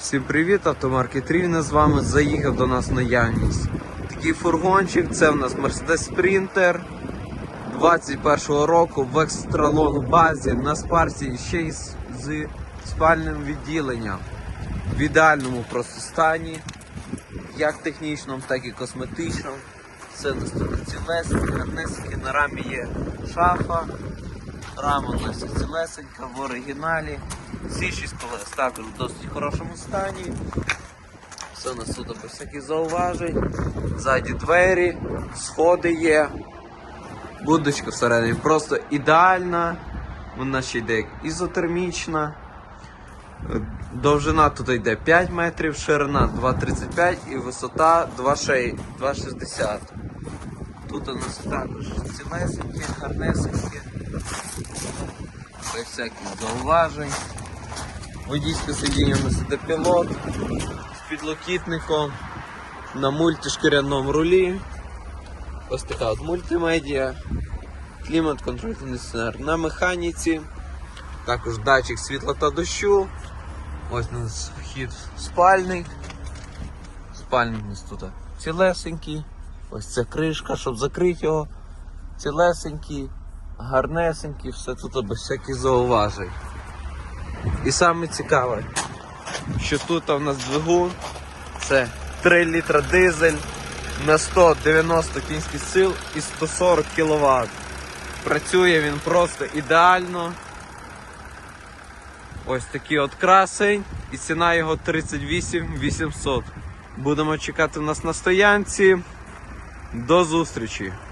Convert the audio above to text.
Всім привіт, автомаркет Рівне з вами заїхав до нас наявність. Такий фургончик, це в нас Mercedes Sprinter 21-го року в екстралон базі на спарсі ще й з, з спальним відділенням. В ідеальному просто стані, як технічному, так і косметичному. Все на цілесеньке, гарнесеньке, на рамі є шафа, Рама у нас цілесенька в оригіналі. Всі шість колес також в досить хорошому стані. Все нас тут без всяких зауважень. Ззаді двері, сходи є. Будочка всередині просто ідеальна. Вона ще йде ізотермічна. Довжина тут йде 5 метрів, ширина 2,35 і висота 2,6 2,60. Тут у нас також цілесеньке, гарнесеньке без всяких зауважень. Водійське сидіння у нас іде пілот з підлокітником на мультишкіряному рулі. Ось така от мультимедіа, клімат контроль кондиціонер на механіці, також датчик світла та дощу. Ось у нас вхід в спальник. Спальник у нас тут цілесенький. Ось ця кришка, щоб закрити його. Цілесенький гарнесенькі, все тут без всяких зауважень. І саме цікаве, що тут у нас двигун, це 3 літра дизель на 190 кінських сил і 140 кВт. Працює він просто ідеально. Ось такий от красень і ціна його 38 800. Будемо чекати нас на стоянці. До зустрічі!